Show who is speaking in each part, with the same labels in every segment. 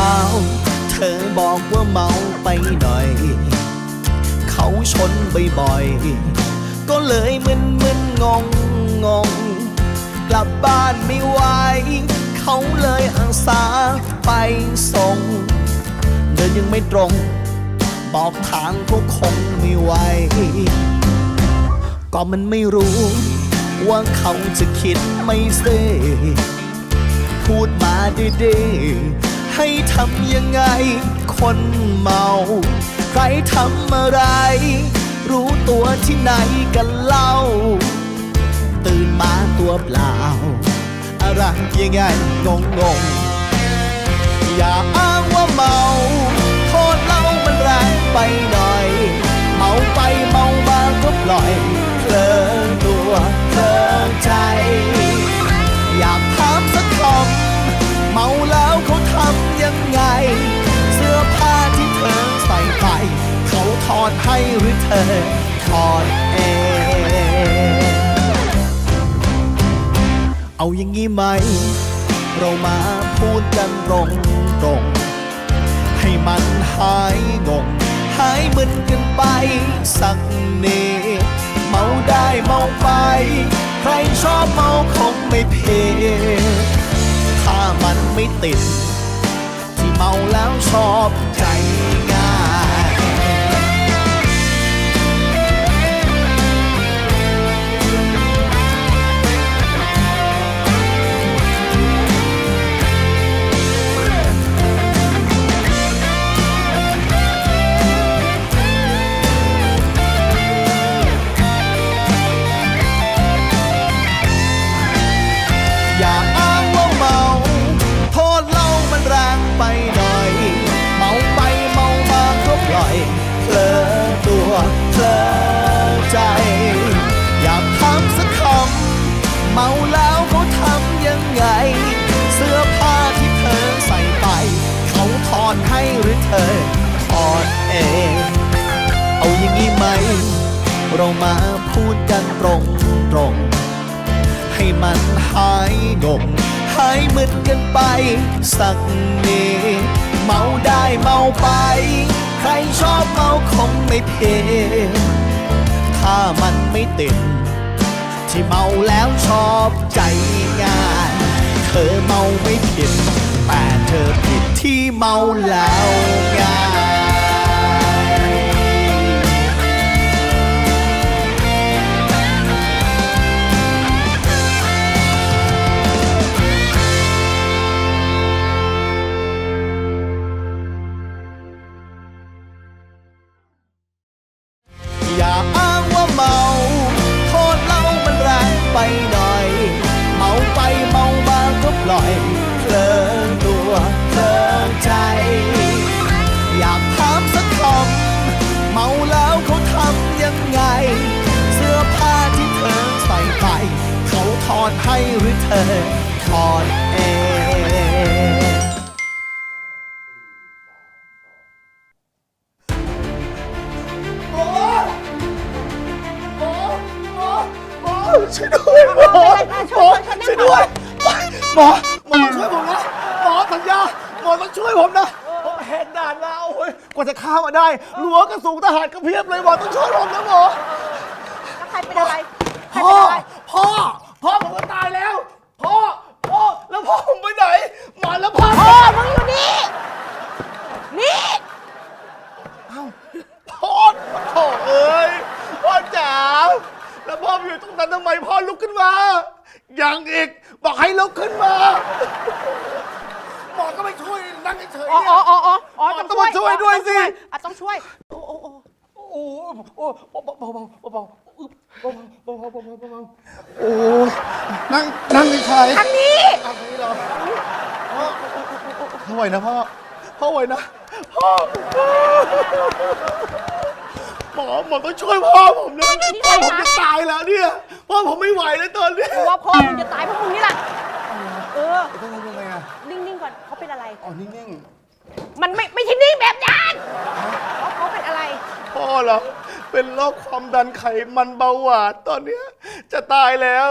Speaker 1: ซะเธอบอกว่าเมาไปหน่อย เขาชนบ่อยๆ ก็เลยมึนมึนงงงงๆกลับบ้านไม่ไหว เขาเลยอาสาไปส่ง เดินยังไม่ตรง บอกทางก็คงไม่ไหว ก็มันไม่รู้ ว่าเขาจะคิดไม่เซพูดมาดีๆ ให้ทำยังไง คนเมา ใครทำอะไร รู้ตัวที่ไหนกันเล่า ตื่นมาตัวเปล่า อะไรยังไงงงงอย่าอ้างว่าเมา โทษเรามันแรงไปหน่อย เมาไปเมามาก็ปล่อยเพลินตัวเพลินใจ อยากถามสักคำเมาแล้ว อดให้หรือเธอถอดเอง เอาอย่างงี้ไหม เรามาพูดกันตรงตรงๆให้มันหายงง หายมึนกันไปสักเนเมาได้เมาไป ใครชอบเมาคงไม่เพถ้ามันไม่ติด ที่เมาแล้วชอบใจ ให้หรืออถอดเองเอาอย่างนี้ไหม เรามาพูดกันตรงตรงๆให้มันหายงงหายมึนกันไป สักนิดเมาได้เมาไป ใครชอบเมาคงไม่เพถ้ามันไม่ติดที่เมาแล้วชอบใจง่าย เธอเมาไม่ผิด แต่เธอผิดที่เมาแล้วง่ ดให้หรือเธอถอดเองหมอหมอหมอช่วยด้วยหมอหมอช่วยด้วยหมอหมอช่วยผมนะหมอสัญญาหมอต้องช่วยผมนะผมแหกด่านมาโอ้ยกว่าจะข้ามมาได้รั้วก็สูงทหารก็เพียบเลยหมอต้องช่วยผมนะหมอ
Speaker 2: แล้วใครเป็นอะไร
Speaker 1: พ่อ
Speaker 2: เป็นอะไร
Speaker 1: พ่อ พ่อผมก็ตายแล้ว พ่อ พ่อ แล้วพ่อผมไปไหน หมอแล้วพ่อ
Speaker 2: พ่อมึงอยู่นี่ นี่
Speaker 1: เอ้าพ่อโถ่เอ้ย พ่อจ๋า แล้วพ่อไปอยู่ตรงนั้นทำไมพ่อลุกขึ้นมายังอีก บอกให้ลุกขึ้นมา หมอก็ไม่ช่วยนั่งเฉยๆ
Speaker 2: อ๋อ
Speaker 1: เนี่ย
Speaker 2: อ๋ออ๋ออ๋ออ๋อ
Speaker 1: หมอต้องมาช่วยด้วยสิ
Speaker 2: อะต้องช่วย
Speaker 1: โอ้โอ้โอ้โอ้โอ้เบาเบาเบาเบาอึ๊บ เบาเบาเบาเบาเบาเบาโอ้ยนั่งนั่งเฉยๆ
Speaker 2: ทางนี้
Speaker 1: อาทางนี้เหรอพ่อพ่อไหวนะพ่อ พ่อไหวนะ พ่อ หมอหมอต้องช่วยพ่อผมนะพ่อผมจะตายแล้วเนี่ย พ่อผมไม่ไหวแล้วตอนนี้
Speaker 2: กูว่าพ่อมึงจะตายเพราะมึงนี่แหละเออ
Speaker 1: ต้องทำยังไงอะ
Speaker 2: นิ่งๆก่อนเขาเป็นอะไร
Speaker 1: อ๋อนิ่ง
Speaker 2: มันไม่ไม่ใช่นิ่งแบบนั้นเขาเขาเป็นอะไร
Speaker 1: ๆ พ่อเหรอ เป็นโรคความดันไขมันเบาหวานตอนเนี้ย จะตายแล้ว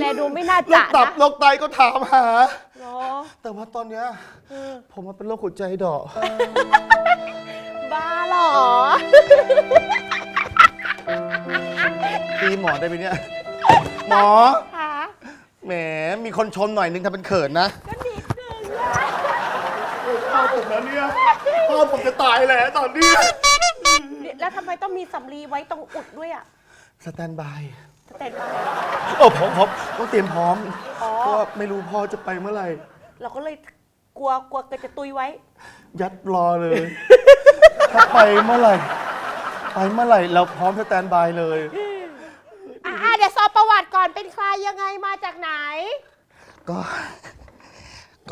Speaker 2: แลดูไม่น่า
Speaker 1: โร
Speaker 2: จะ
Speaker 1: คตับ
Speaker 2: นะ
Speaker 1: โรคไตก็ถามหา
Speaker 2: รเหรอ
Speaker 1: แต่ว่าตอนเนี้ยผมมาเป็นโรคหัวใจดอก
Speaker 2: บ้าเหรอ
Speaker 1: ตีหมอได้ไหมเนี่ย หมอ
Speaker 2: คะ
Speaker 1: แหม มีคนชมหน่อยนึงทำเป็นเขินนะ
Speaker 2: ก็นิดนึงอะ
Speaker 1: พ่อผมนะเนี่ยพ่อผมจะตายแล้วตอนนี้
Speaker 2: เนี่ย แล้วทำไมต้องมีสำลีไว้ตรงอุดด้วยอะ
Speaker 1: สแตนบาย
Speaker 2: สแตนบาย
Speaker 1: โอ้ผมผมต้องเตรียมพร้อม
Speaker 2: อ๋อ
Speaker 1: เพราะว่าไม่รู้พ่อจะไปเมื่อไหร่
Speaker 2: เราก็เลยกลัวกลัวเกิดจะตุยไว้
Speaker 1: ยัดรอเลย ถ้าไปเมื่อไหร่ ไปเมื่อไหร่ เราพร้อมสแตนบายเลย
Speaker 2: อ่าเดี๋ยวสอบประวัติก่อนเป็นใครยังไงมาจากไหน
Speaker 1: ก็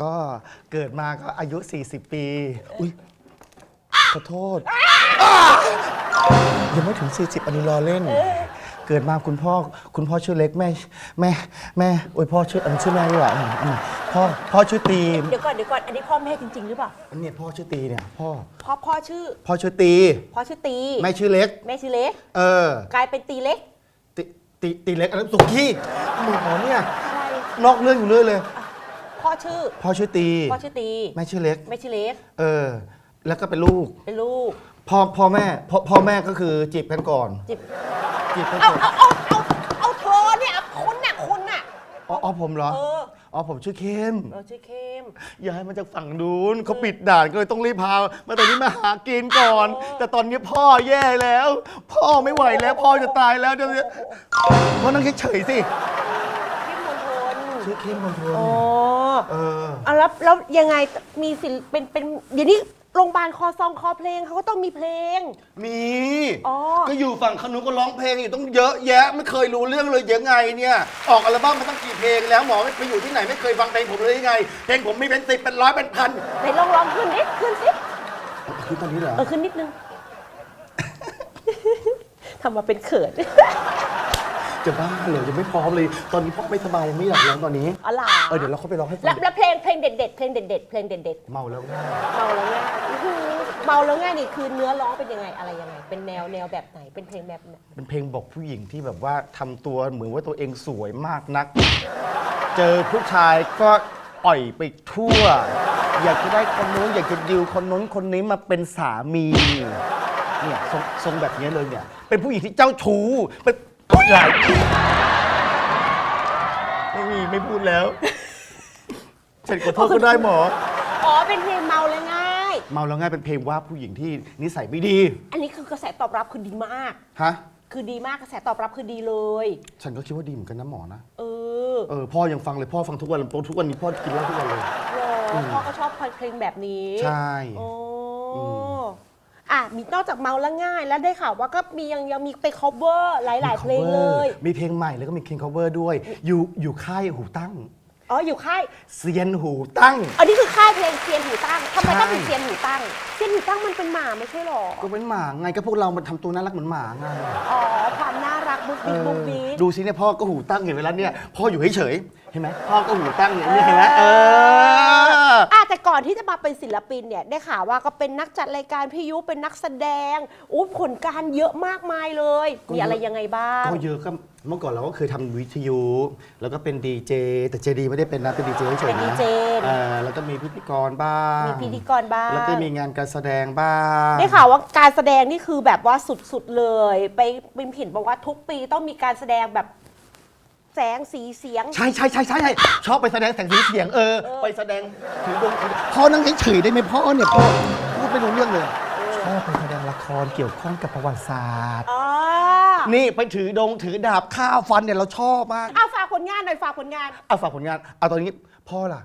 Speaker 1: ก็เกิดมาก็อายุ 40 ปี อุ้ยขอโทษอ้า ยังไม่ถึง 40 อันนี้รอเล่น เกิดมาคุณพ่อคุณพ่อชื่อเล็กแม่แม่แม่โอ้ยพ่อชื่ออันชื่อแม่ดีกว่าอืมอืมพ่อพ่อชื่อตี
Speaker 2: เดี๋ยวก่อนเดี๋ยวก่อน อันนี้พ่อแม่จริง ๆ หรือเปล่า
Speaker 1: อันเนี้ยพ่อชื่อตีเนี่ยพ่อ
Speaker 2: พ่อพ่อชื่อ
Speaker 1: พ่อชื่อตี
Speaker 2: พ่อชื่อตี
Speaker 1: แม่ชื่อเล็ก
Speaker 2: แม่ชื่อเล็ก
Speaker 1: เออ
Speaker 2: กลายเป็นตีเล็ก
Speaker 1: ตีตีตีเล็กอันนั้นสุกี้หมอเนี่ย
Speaker 2: อะไร
Speaker 1: นอกเรื่องอยู่เรื่อยเลย
Speaker 2: พ่อชื่อ
Speaker 1: พ่อชื่อตี
Speaker 2: พ่อชื่อตี
Speaker 1: แม่ชื่อเล็ก
Speaker 2: แม่ชื่อเล็ก
Speaker 1: เออ แล้วก็เป็นลูก
Speaker 2: เป็นลูก
Speaker 1: พ่อพ่อแม่พ่อพ่อแม่ก็คือจีบกันก่อน
Speaker 2: จิบ
Speaker 1: จีบกัน
Speaker 2: เอา
Speaker 1: ก่อน
Speaker 2: เอาเอาเอาเอาเธอเนี่ยคุณน่ะคุณน่ะ
Speaker 1: อ๋ออ๋อผมเหรอ
Speaker 2: เออ
Speaker 1: อ๋อผมชื่อเข้ม
Speaker 2: เราชื่อเข้ม
Speaker 1: ย้ายมาจากฝั่งนู้นเขาปิดด่านก็เลยต้องรีบพามาตอนนี้มาหากินก่อน
Speaker 2: โอ้
Speaker 1: แต่ตอนนี้พ่อแย่แล้ว พ่อไม่ไหวแล้ว พ่อจะตายแล้วเดี๋ยวนี้พ่อนั่งเฉยๆสิ
Speaker 2: เข้มมณฑล
Speaker 1: ชื่อเข้มมณฑล
Speaker 2: อ๋อ
Speaker 1: เออ
Speaker 2: เอาแล้วแล้วยังไงมีศิลป์เป็นเป็นเดี๋ยวนี้ โรงพยาบาลคอซองคอเพลงเขาก็ต้องมีเพลง
Speaker 1: มี
Speaker 2: อ๋อ
Speaker 1: ก็อยู่ฝั่งขนุนก็ร้องเพลงอยู่ต้องเยอะแยะ ไม่เคยรู้เรื่องเลยยังไงเนี่ย ออกอัลบั้มมาตั้งกี่เพลงแล้วหมอไปอยู่ที่ไหนไม่เคยฟังเพลงผมเลยยังไง เพลงผมมีเป็นสิบเป็นร้อยเป็นพัน
Speaker 2: ไหนลองร้องขึ้นนิดขึ้นสิ
Speaker 1: คือตอนนี้เหรอ
Speaker 2: เออขึ้นนิดนึง ทำมาเป็นเขิน
Speaker 1: จะบ้าเหรอยังไม่พร้อมเลย ตอนนี้พ่อไม่สบายยังไม่อยากร้องตอนนี้
Speaker 2: อ๋อเหรอ
Speaker 1: เออเดี๋ยวเราเข้าไปร้องให้ฟั
Speaker 2: แล้ว
Speaker 1: ง
Speaker 2: แล้วเพลงเพลงเด็ด ๆ เพลงเด็ด ๆ เพลงเด็ด
Speaker 1: เมาแล้วง่าย
Speaker 2: ๆเมาแล้วง่ายอื้อหือเมาแล้วง่ายนี่คือเนื้อร้องเป็นยังไงอะไรยังไง เป็นแนวแนวแบบไหนเป็นเพลงแบบไหน
Speaker 1: เป็นเพลงบอกผู้หญิงที่แบบว่าทำตัวเหมือนว่าตัวเองสวยมากนัก เจอผู้ชายก็อ่อยไปทั่ว อยากจะได้คนนู้นอยากจะดิวคนนู้นคนนี้มาเป็นสามีเนี่ยทรงทรงแบบนี้เลยเนี่ยเป็นผู้หญิงที่เจ้าชู้เป็น หลายไม่มีไม่พูดแล้วฉันขอโทษก็ได้หมอ
Speaker 2: อ๋อ เป็นเพลงเมาแล้วง่าย
Speaker 1: เมาแล้วง่ายเป็นเพลงว่าผู้หญิงที่นิสัยไม่ดี
Speaker 2: อันนี้คือกระแสตอบรับคือดีมาก
Speaker 1: ฮะ
Speaker 2: คือดีมากกระแสตอบรับคือดีเลย
Speaker 1: ฉันก็คิดว่าดีเหมือนกันนะหมอนะ
Speaker 2: เออ
Speaker 1: เออพ่อยังฟังเลยพ่อฟังทุกวันทุกวันนี้พ่อกินเหล้าทุกวันเลย
Speaker 2: เหรอพ่อก็ชอบเพลงแบบนี้
Speaker 1: ใช่
Speaker 2: โอ้
Speaker 1: อืม
Speaker 2: อะมีนอกจากเมาแล้วง่าย แล้วได้ข่าวว่าก็มียังยังมีไป cover หลาย ๆ เพลงเลย
Speaker 1: มีเพลงใหม่แล้วก็มีเพลง cover ด้วย อยู่อยู่ค่ายหูตั้ง
Speaker 2: อ๋ออยู่ค่าย
Speaker 1: เซียนหูตั้ง
Speaker 2: อันนี้คือค่ายเพลงเซียนหูตั้งทำไมต้องเป็น
Speaker 1: ใช่
Speaker 2: เซียนหูตั้งเซียนหูตั้งมันเป็นหมาไม่ใช่หรอ
Speaker 1: ก็เป็นหมาไงก็พวกเรามันทำตัวน่ารักเหมือนหมาไง
Speaker 2: อ๋อความน่ารักบุ๊ก
Speaker 1: เอ
Speaker 2: บิ๊ก
Speaker 1: อ
Speaker 2: บุ๊กบิ๊ก
Speaker 1: ดูสิเนี่ยพ่อก็หูตั้งเห็นไหมล่ะเนี่ยพ่ออยู่เฉยๆเห็นไหมพ่อก็หูตั้งอย่างนี้เห็นไหมเออ
Speaker 2: อะแต่ ก่อนที่จะมาเป็นศิลปินเนี่ยได้ข่าวว่าก็เป็นนักจัดรายการพิยุเป็นนักแสดงอู้ผลการเยอะมากมายเลย มีอะไรยังไงบ้าง
Speaker 1: ก็เยอะก็เมื่อก่อนเราก็เคยทำวิทยุ แล้วก็เป็นดีเจแต่เจดีไม่ได้เป็นนะเป็นดีเจเฉยๆ
Speaker 2: เป็น
Speaker 1: นะ
Speaker 2: DJ
Speaker 1: เออแล้วก็มีพิธีกรบ้าง
Speaker 2: มีพิธีกรบ้าง
Speaker 1: แล้วก็มีงานการแสดงบ้าง
Speaker 2: ได้ข่าวว่าการแสดงนี่คือแบบว่าสุดๆเลย ไปบิมผินบอกว่าทุกปีต้องมีการแสดงแบบ แสงสีเสียง
Speaker 1: ใช่ใช่ใช่ใช่ใช่ชอบไปแสดงแสงสีเสียงเออ ไปแสดงถือดวงถือพ่อนั่งเฉยๆได้ไหมพ่อเนี่ยพ่อพูดไม่รู้เรื่องเลยชอบไปแสดงละครเกี่ยวข้องกับประวัติศาสตร์
Speaker 2: อ๋อ
Speaker 1: นี่ไปถือดงถือดาบข้าวฟันเนี่ยเราชอบมาก
Speaker 2: เอาฝากผลงานหน่อยฝากผลงาน
Speaker 1: เอาฝากผลงานเอาตอนนี้พ่อล่ะ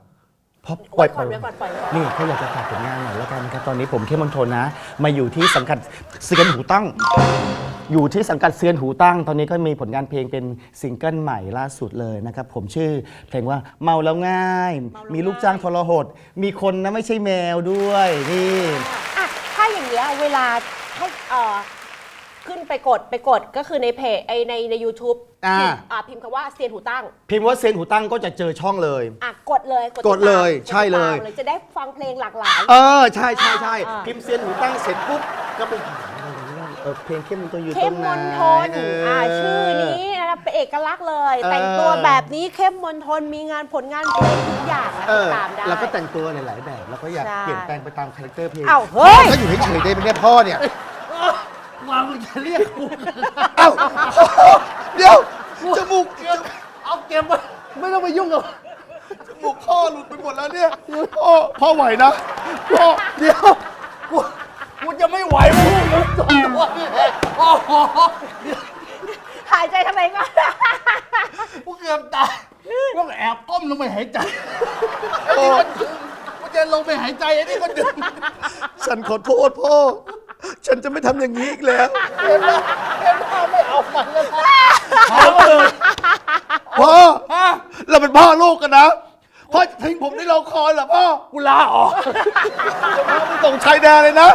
Speaker 1: พ่อปล่อย
Speaker 2: ก่อนไว้ก่อนปล่อยไว้ก่อน
Speaker 1: นี่เขาอยากจะฝากผลงานหน่อยแล้วกันครับตอนนี้ผมเข้มมณฑลนะ มาอยู่ที่สังกัดเซียนหูตั้ง อยู่ที่สังกัดเซียนหูตั้ง ตอนนี้ก็มีผลงานเพลงเป็นซิงเกิลใหม่ล่าสุดเลยนะครับผมชื่อเพลงว่าเมาแล้วง่าย มีลูกจ้างทรหด มีคนนะไม่ใช่แมวด้วยนี่
Speaker 2: อะถ้าอย่างเงี้ยเวลาให้เอ่อขึ้นไปกดไปกดก็คือในเพจไอในใน u t u b e
Speaker 1: อ่า
Speaker 2: อ่าพิมพ์คำว่าเซียนหูตั้ง
Speaker 1: พิมพ์ว่าเซียนหูตั้งก็จะเจอช่องเลย
Speaker 2: อะกดเลย
Speaker 1: กดเลย
Speaker 2: ติตาม
Speaker 1: ใช่เลย
Speaker 2: กดติดตามจะได้ฟังเพลงหลากหลาย
Speaker 1: เออใช่ใช่ใช่
Speaker 2: อ่า
Speaker 1: พิมพ์เซียนหูตั้งเสร็จปุ๊บก็ไปหา อะไรเรื่องเออเพลงเข้มมนทนอยู่
Speaker 2: เข้
Speaker 1: ต
Speaker 2: ม
Speaker 1: รงไหน
Speaker 2: มนทน
Speaker 1: เอ่า
Speaker 2: ชื่อนี้นะเป็นเอกลักษณ์เลย
Speaker 1: เออ
Speaker 2: แต่งตัวแบบนี้เข้มมนทนมีงานผลงานเพลงทุกอย่างนะ
Speaker 1: เอ
Speaker 2: ติด
Speaker 1: อ
Speaker 2: ตามได้
Speaker 1: เราก็แต่งตัวหลายๆแบบแล้วก็อยาก
Speaker 2: ใช่
Speaker 1: เปลี่ยนแปลงไปตามคาแรคเตอร์เพลง
Speaker 2: อ้าวเฮ้ย
Speaker 1: พ่อก็อยู่เฉยๆได้ไหมเนี่ยพ่อเนี่ย
Speaker 3: ว่ามึงจะเรียกกู
Speaker 1: เอ้าเดี๋ยวจมูก
Speaker 3: เอาเก็บไว้ไม่ต้องไปยุ่งกับ
Speaker 1: จมูกพ่อหลุดไปหมดแล้วเนี่ยพ่อพ่อไหวนะพ่อ
Speaker 3: เดี๋ยวกู กูจะไม่ไหวมึงมึงตัวตัวนี่แหละโอ้โห
Speaker 2: หายใจทำไมก่อน
Speaker 3: กูเกือบตายต้องแอบก้มลงไปหายใจไอ้นี่ก็ดึงกูจะลงไปหายใจไอ้นี่ก็ดึง
Speaker 1: ฉันขอโทษพ่อ ฉันจะไม่ทำอย่างนี้อีกแล้ว
Speaker 3: เห็นไหมเห็นไหมไม่เอามันแล้วนะเอาเลย
Speaker 1: พ่อ
Speaker 3: ฮะ
Speaker 1: เราเป็นพ่อลูกกันนะ พ่อจะทิ้งผมที่เราคอยเหรอพ่อ
Speaker 3: กูลาออก
Speaker 1: พ่อไปส่งชายแดนเลยนะ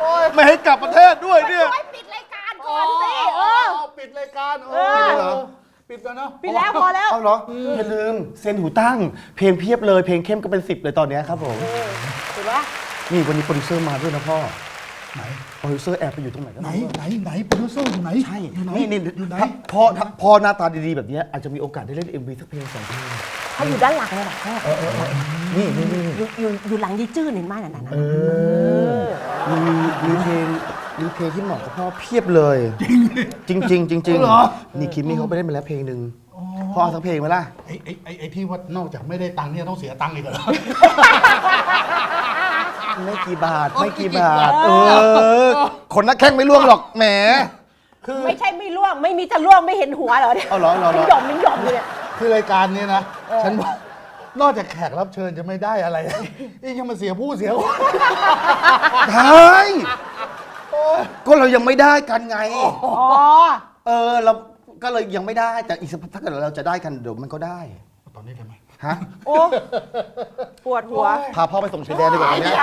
Speaker 3: โอ้ย
Speaker 1: ไม่ให้กลับประเทศด้วยเนี่ย
Speaker 2: ช่วยปิดรายการก่อนสิเออ
Speaker 3: ปิดรายการเอ
Speaker 2: เออ
Speaker 3: อปิดแล้วเนาะ
Speaker 2: ปิดแล้วพอแล้ว
Speaker 1: เอาเหรออย่าลืมเซ็นหูตั้ง เพลงเพียบเลย เพลงเข้มก็เป็นสิบเลยตอนเนี้ยครับผม
Speaker 2: เห็นปะ
Speaker 1: นี่วันนี้โปรดิวเซอร์มาด้วยนะพ่อ
Speaker 3: ไหน
Speaker 1: โปรดิวเซอร์แอบไปอยู่ตรงไหนก็
Speaker 3: ไหน
Speaker 1: ไม่รู้
Speaker 3: ไหนไหนโปรดิวเซอร์อยู่ไหน
Speaker 1: ใช่
Speaker 3: อยู่ไหน
Speaker 1: นี่นี่
Speaker 3: อยู่ไหน
Speaker 1: ถ้าพ่อถ้าพ่อหน้าตาดีๆแบบเนี้ยอาจจะมีโอกาสได้เล่น MV สักเพลงสองเพลง
Speaker 2: เขาอยู่ด้านหลังเลยเหรอพ่อ
Speaker 1: นี่นี่นี่
Speaker 2: อยู่อยู่อยู่หลังยีจื้อเห็นไหมนั่นน่ะ
Speaker 1: เออมีมีเพลงมีเพลงที่เหมาะกับพ่อเพียบเลย จริงจริงๆจริง
Speaker 3: เหรอ
Speaker 1: นี่คิมมี่เขาไปเล่นมาแล้วเพลงหนึ่งพ่อเอาทั้งเพลงไหมล่ะ
Speaker 3: ไอ้ไอ้ไอ้ไอ้ที่ว่านอกจากไม่ได้ตังค์เนี่ยต้องเสียตังค์อีกเหรอ
Speaker 1: ไม่กี่บาท
Speaker 3: โอ้ย
Speaker 1: ไม่กี่
Speaker 3: ไม่กี่
Speaker 1: บา
Speaker 3: บา
Speaker 1: ท
Speaker 3: ท
Speaker 1: เออคนนักแข้งไม่ล่วงหรอกแหม
Speaker 3: คือ
Speaker 2: ไม่ใช่ไม่ล่วงไม่มีจะล่วงไม่เห็นหัวเหรอเนี่ย
Speaker 1: เอาเหรอเหรอเหรอ
Speaker 2: มันหย่อมมันหย่อมอยู่เนี่ย
Speaker 3: คือรายการนี้นะ ฉันว่านอกจากแขกรับเชิญจะไม่ได้อะไรนี่ยังมาเสียผู้เสียคน
Speaker 1: ใช่ก็เรายังไม่ได้กันไง
Speaker 2: อ๋อ
Speaker 1: เออเราก็เลยยังไม่ได้แต่อีกสักพักถ้าเกิดเราจะได้กันเดี๋ยวมันก็ได้
Speaker 3: ตอนนี้ได้ไหม
Speaker 1: ฮะ
Speaker 2: โอ้ปวดหัว
Speaker 1: พาพ่อไปส่งชายแดนดีกว่าตอนเนี้ย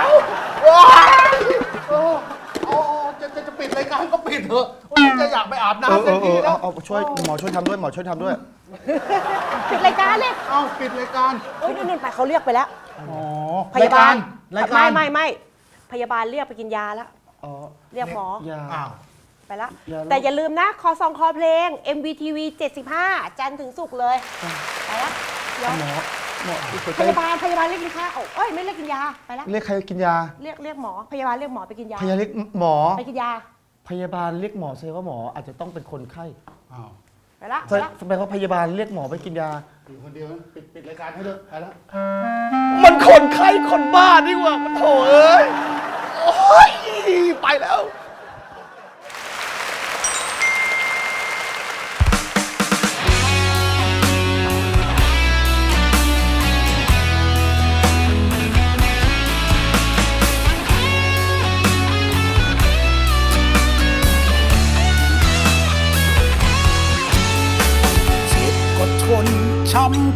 Speaker 3: โอ้โอ้โอ้จะจะจะปิดรายการก็ปิดเถอะโอ้ยจะอยากไปอาบ
Speaker 1: เออ
Speaker 3: น้ำ
Speaker 1: เอ
Speaker 3: เต็ม
Speaker 1: อเอ
Speaker 3: ที่
Speaker 1: อ
Speaker 3: แล้
Speaker 1: เอา
Speaker 3: ว
Speaker 1: เอาช่วยหมอช่วยทำด้วยหมอช่วยทำด้วย
Speaker 2: ปิดรายการเลย
Speaker 3: เอาปิดรายการ
Speaker 2: โอ้ยนี่นไปเขาเรียกไปแล้ว
Speaker 3: อ๋อ
Speaker 2: พยาบาล
Speaker 3: รายการ
Speaker 2: ไม่ไม่ไม่พยาบาลเรียกไปกินยาแล้ว
Speaker 1: อ๋อ
Speaker 2: เรียกหมอ
Speaker 1: ยา
Speaker 3: อ้าว
Speaker 2: ไปแล้ว
Speaker 1: ยาแล้ว
Speaker 2: แต่อย่าลืมนะ คอซองคอเพลง MVTV 75 จันทร์ถึงศุกร์เลย ไปแล้วเดี๋ยว
Speaker 1: หมอหมอที่หัว
Speaker 2: พ
Speaker 1: ใจ
Speaker 2: ยาบาลพยาบาลเรียกกินข้าวเอ้ยไม่เรียกกินยา ไปแล้ว
Speaker 1: เรียกใครกินยา
Speaker 2: เรียกเรียกหมอ พยาบาลเรียกหมอไปกินยา
Speaker 1: พยาเรียกหมอ
Speaker 2: ไปกินยา
Speaker 1: พยาบาลเรียกหมอแสดงว่าหมออาจจะต้องเป็นคนไข้
Speaker 3: อ้าว
Speaker 2: ไปแล้วไปแล้ว
Speaker 1: แสดงว่าพยาบาลเรียกหมอไปกินยา
Speaker 3: อยู่คนเดียวนะปิดปิดรายการให้ด้วยไปแล้ว
Speaker 1: มันคนไข้คนบ้านี่หว่ามันโถเอ้ยโอ้ยไปแล้ว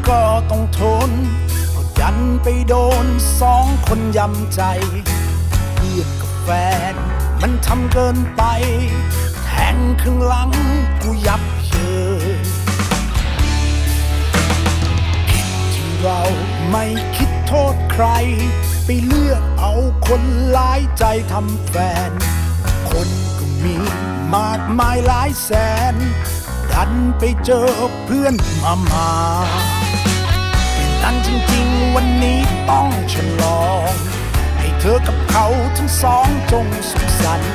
Speaker 4: ก็ต้องทนก็ดันไปโดนสองคนยำใจ เพื่อนกับแฟน มันทำเกินไป แทงข้างหลังกูยับเยินผิดที่เราไม่คิดโทษใคร ไปเลือกเอาคนหลายใจทำแฟน คนก็มีมากมายหลายแสนดันไปเจอเพื่อนมามา นั้นจริงๆ วันนี้ต้องฉลอง ให้เธอกับเขาทั้งสองจงสุขสันต์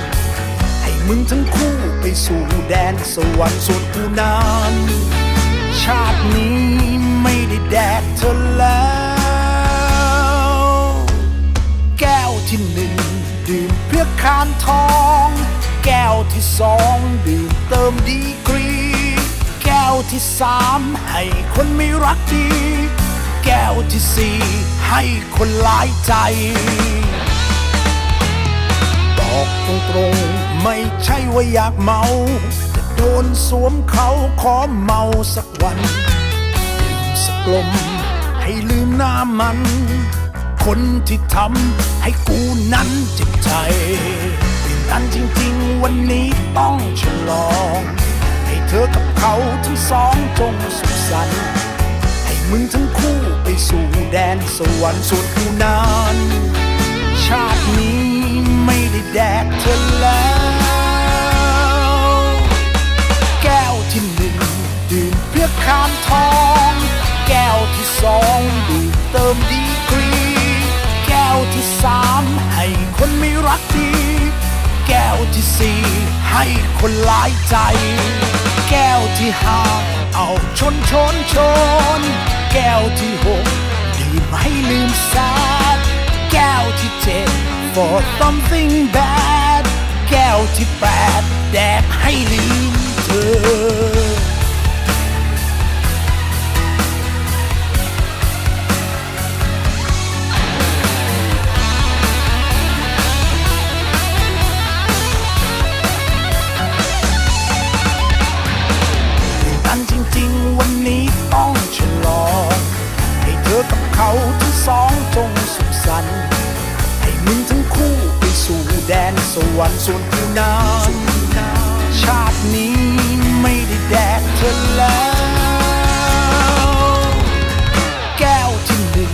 Speaker 4: ให้มึงทั้งคู่ไปสู่แดนสวรรค์ส่วนกูนั้นชาตินี้ไม่ได้แดกเธอแล้ว แก้วที่หนึ่งดื่มเพื่อคานทอง แก้วที่สองดื่มเติมดีกรี แก้วที่สามให้คนไม่รักดี แก้วที่สี่ให้คนหลายใจ บอกตรงๆไม่ใช่ว่าอยากเมาแต่โดนสวมเขาขอเมาสักวันดื่มสักลมให้ลืมหน้ามัน คนที่ทำให้กูนั้นเจ็บใจเป็นนั้นจริงๆ วันนี้ต้องฉลอง ให้เธอกับเขาทั้งสองจงสุขสันต์ให้มึงทั้งคู่ สู่แดนสวรรค์สุดคูนาน ชาตินี้ไม่ได้แดกเธอแล้ว แก้วที่หนึ่งดื่มเพื่อคามทอง แก้วที่สองดื่มเติมดีกรี แก้วที่สามให้คนไม่รักดี แก้วที่สี่ให้คนหลายใจ แก้วที่ห้าเอาชนชนชน แก้วที่หกดื่มให้ลืมสาดแก้วที่เจ็ด for something bad แก้วที่แปดแดกให้ลืมเธอ เขาทั้งสองจงสุขสันต์ให้มึงทั้งคู่ไปสู่แดนสวรรค์ส่วนกูนั้นชาตินี้ไม่ได้แดกเธอแล้ว แก้วที่หนึ่ง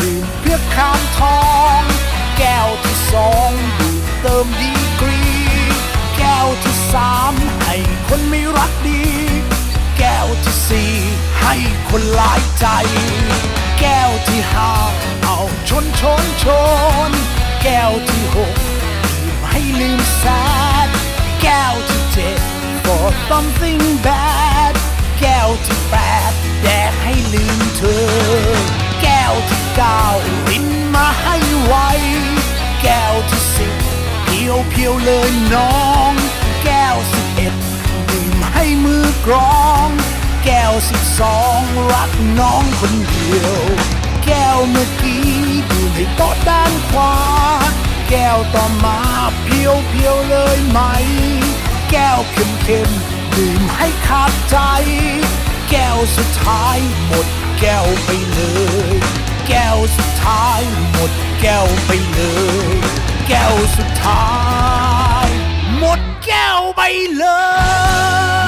Speaker 4: ดื่มเพื่อข้ามทอง แก้วที่สองดื่มเติมดีกรี แก้วที่สามให้คนไม่รักดี แก้วที่สี่ให้คนหลายใจ แก้วที่ห้าเอาชนชนชน แก้วที่หกดื่มให้ลืมแซดแก้วที่เจ็ด for something bad แก้วที่แปดแดกให้ลืมเธอ แก้วที่เก้ารินมาให้ไว แก้วที่สิบเพียวเพียวเลยน้อง แก้วสิบเอ็ดดื่มให้มือกรอง แก้วสิบสองรักน้องคนเดียว แก้วเมื่อกี้ดื่มให้โต๊ะด้านขวา แก้วต่อมาเพียวเพียวเลยไหม แก้วเค็มเค็มดื่มให้ขาดใจ แก้วสุดท้ายหมดแก้วไปเลย แก้วสุดท้ายหมดแก้วไปเลย แก้วสุดท้าย หมดแก้วไปเลย